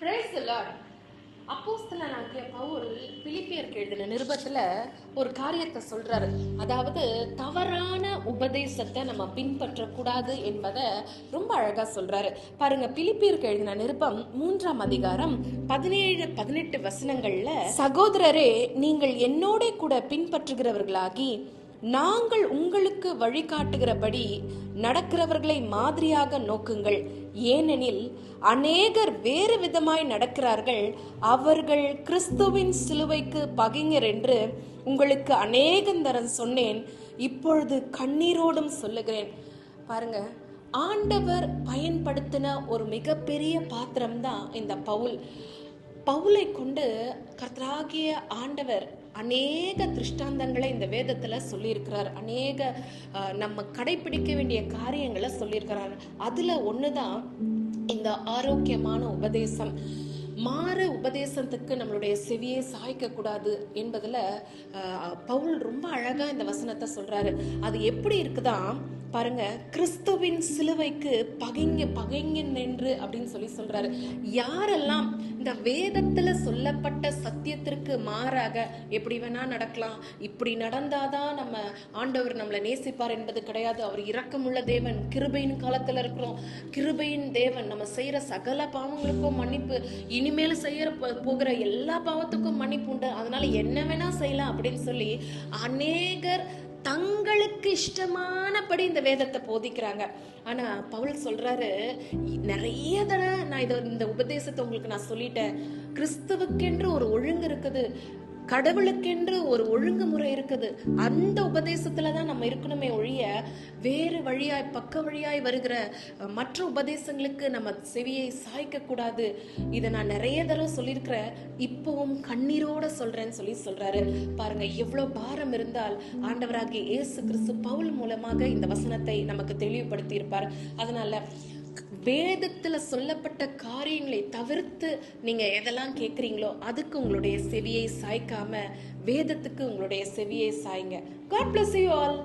Price Lord அப்போஸ்தலனாகிய பவுல் பிலிப்பியருக்கு எழுதின நிருபத்தில் ஒரு காரியத்தை சொல்கிறாரு அதாவது தவறான உபதேசத்தை நம்ம பின்பற்றக்கூடாது என்பதை ரொம்ப அழகாக சொல்கிறாரு பாருங்க பிலிப்பியருக்கு எழுதின நிருபம் மூன்றாம் அதிகாரம் பதினேழு பதினெட்டு வசனங்களில் சகோதரரே நீங்கள் என்னோட கூட பின்பற்றுகிறவர்களாகி நாங்கள் உங்களுக்கு வழிகாட்டுகிறபடி நடக்கிறவர்களை மாதிரியாக நோக்குங்கள். ஏனெனில் அநேகர் வேறு விதமாய் நடக்கிறார்கள். அவர்கள் கிறிஸ்துவின் சிலுவைக்கு பகைஞர் என்று உங்களுக்கு அநேகந்தரம் சொன்னேன். இப்பொழுது கண்ணீரோடும் சொல்லுகிறேன். பாருங்க ஆண்டவர் பயன்படுத்தின ஒரு மிகப்பெரிய பாத்திரம் தான் இந்த பவுல். பவுலை கொண்டு கர்த்தராகிய ஆண்டவர் அநேக திருஷ்டாந்தங்களை இந்த வேதத்தில் சொல்லியிருக்கிறார். அநேக நம்ம கடைபிடிக்க வேண்டிய காரியங்களை சொல்லியிருக்கிறார். ஒன்று தான் இந்த ஆரோக்கியமான உபதேசம். மாறு உபதேசத்துக்கு நம்மளுடைய செவியை சாய்க்க கூடாது என்பதுல பவுல் ரொம்ப அழகா இந்த வசனத்தை சொல்றாரு. அது எப்படி இருக்குதான் பாருங்க கிறிஸ்துவின் சிலுவைக்கு பகைங்க பகைங்க நின்று அப்படின்னு சொல்லி சொல்றாரு. யாரெல்லாம் இந்த வேதத்துல சொல்லப்பட்ட சத்தியத்திற்கு மாறாக எப்படி வேணா நடக்கலாம் இப்படி நடந்தாதான் நம்ம ஆண்டவர் நம்மளை நேசிப்பார் என்பது கிடையாது. அவர் இரக்கமுள்ள தேவன் கிருபையின் காலத்துல இருக்கிறோம். கிருபையின் தேவன் நம்ம செய்யற சகல பாவங்களுக்கும் மன்னிப்பு இனிமேல் செய்யற போகிற எல்லா பாவத்துக்கும் மன்னிப்பு உண்டு. அதனால என்ன வேணா செய்யலாம் அப்படின்னு சொல்லி அநேகர் தங்களுக்கு இஷ்டமானபடி இந்த வேதத்தை போதிக்கிறாங்க. ஆனா பவுல் சொல்றாரு நிறைய தடவை நான் இதை இந்த உபதேசத்தை உங்களுக்கு நான் சொல்லிட்டேன். கிறிஸ்துவுக்கென்று ஒரு ஒழுங்கு இருக்குது. கடவுளுக்கென்று ஒரு ஒழுங்குமுறை இருக்குது. அந்த உபதேசத்துல தான் நம்ம இருக்கணுமே ஒழிய வேறு வழியாய் பக்க வழியாய் வருகிற மற்ற உபதேசங்களுக்கு நம்ம செவியை சாய்க்க கூடாது இதை நான் நிறைய தடவை சொல்லியிருக்கிறேன். இப்பவும் கண்ணீரோட சொல்றேன்னு சொல்லி சொல்றாரு. பாருங்க எவ்வளோ பாரம் இருந்தால் ஆண்டவராகிய இயேசு கிறிஸ்து பவுல் மூலமாக இந்த வசனத்தை நமக்கு தெளிவுபடுத்தி இருப்பார் அதனால வேதத்துல சொல்லப்பட்ட காரியங்களை தவிர்த்து நீங்க எதெல்லாம் கேட்குறீங்களோ அதுக்கு உங்களுடைய செவியை சாய்க்காம வேதத்துக்கு உங்களுடைய செவியை சாய்ங்க. God bless you all